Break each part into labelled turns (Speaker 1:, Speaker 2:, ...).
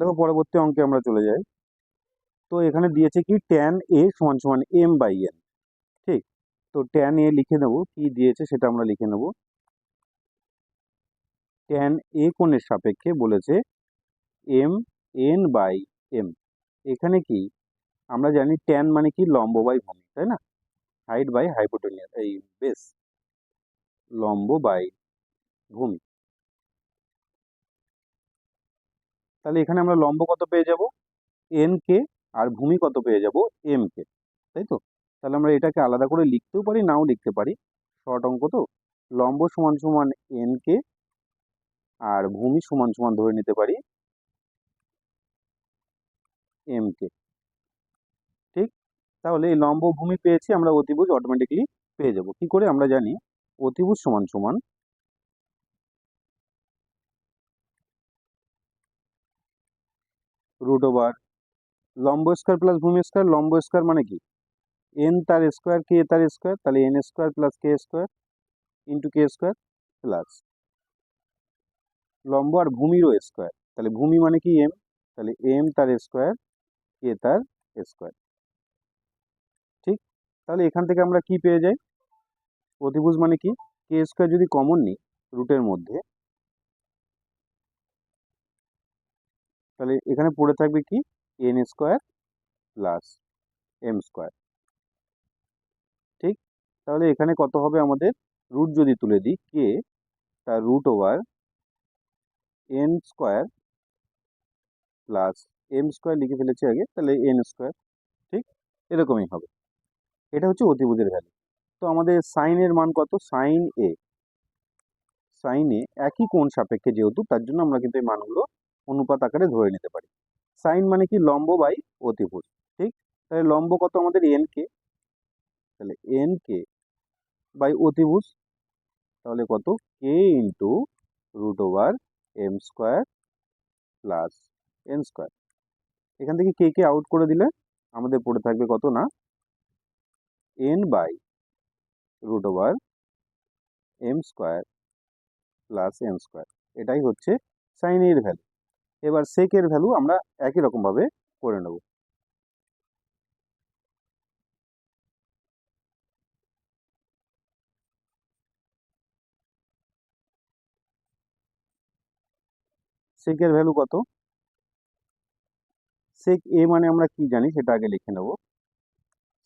Speaker 1: দেখো পরবর্তী অঙ্কে আমরা চলে যাই। তো এখানে দিয়েছে কি ট্যান এ সমান সমান এম বাই এন ঠিক? তো ট্যান এ লিখে নেব, কি দিয়েছে সেটা আমরা লিখে নেব। ট্যান এ কোণের সাপেক্ষে বলেছে এম এন বাই এম এখানে কি? আমরা জানি ট্যান মানে কি? লম্ব বাই ভূমি, তাই না? হাইট বাই হাইপোটেনিয়াস এই বেস লম্ব বাই ভূমি। তাহলে এখানে আমরা লম্ব কত পেয়ে যাব? এন কে আর ভূমি কত পেয়ে যাব? এম কে তাই তো? তাহলে আমরা এটাকে আলাদা করে লিখতেও পারি, নাও লিখতে পারি। শর্ট অঙ্ক তো? লম্ব সমান সমান এন কে আর ভূমি সমান সমান ধরে নিতে পারি এম কে ঠিক? তাহলে এই লম্ব ভূমি পেয়েছি, আমরা অতিভুজ অটোমেটিকলি পেয়ে যাব। কি করে? আমরা জানি অতিভুজ সমান সমান রুট ওভার লম্ব স্কোয়ার প্লাস ভূমি স্কোয়ার লম্ব স্কোয়ার মানে কি? এন তার স্কোয়ার কে তার স্কোয়ার তাহলে N square plus K square into K square plus লম্ব আর ভূমিরও স্কোয়ার তাহলে ভূমি মানে কি এম তাহলে এম তার স্কোয়ার কে তার স্কোয়ার ঠিক? তাহলে এখান থেকে আমরা কি পেয়ে যাই? অতিভুজ মানে কি? কে স্কোয়ার যদি কমন নিই রুটের মধ্যে তাহলে এখানে পড়ে থাকবে কি? N square plus M square ঠিক? তাহলে এখানে কত হবে আমাদের? রুট যদি তুলে দিই কে তার root over N square plus M square লিখে ফেলেছি আগে, তাহলে এন স্কোয়ার ঠিক? এরকমই হবে। এটা হচ্ছে অতিভুজের ভ্যালু তো আমাদের সাইনের মান কত? সাইন এ সাইন একই কোণ সাপেক্ষে যেহেতু, তার জন্য আমরা কিন্তু এই মানগুলো অনুপাত আকারে ধরে নিতে পারি। সাইন মানে কি? লম্ব বাই অতিভুজ, ঠিক? তাহলে লম্ব কত আমাদের? N K. তাহলে এন কে বাই অতিভুজ, তাহলে কত? K into root over M square plus N square. এখান থেকে কে কে আউট করে দিলে আমাদের পড়ে থাকবে কত না? N by root over M square plus N square. এটাই হচ্ছে সাইন এর ভ্যালু। এবার সেকের ভ্যালু আমরা একই রকমভাবে করে নেব। সেকের ভ্যালু কত? সেক এ মানে আমরা কি জানি সেটা আগে লিখে নেব।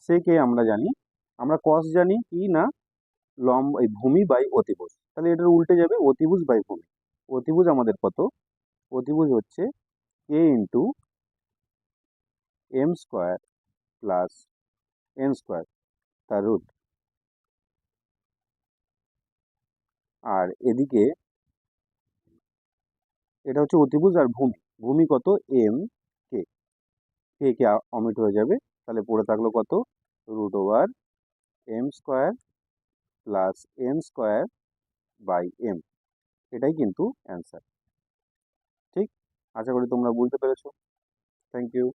Speaker 1: সেক এ আমরা জানি, আমরা কস জানি কি না? লম্ব, এই ভূমি বাই অতিভুজ। তাহলে এটার উল্টে যাবে অতিভুজ বাই ভূমি। অতিভুজ আমাদের কত? অতিভুজ হচ্ছে K into M square plus N square তার রুট আর এদিকে এটা হচ্ছে অতিভুজ আর ভূমি। ভূমি কত? এম কে কে কে অমিট হয়ে যাবে। তাহলে পড়ে থাকল কত? Root over M square plus N square by M এটাই কিন্তু অ্যান্সার ঠিক? আশা করি তোমরা বুঝতে পেরেছ। Thank you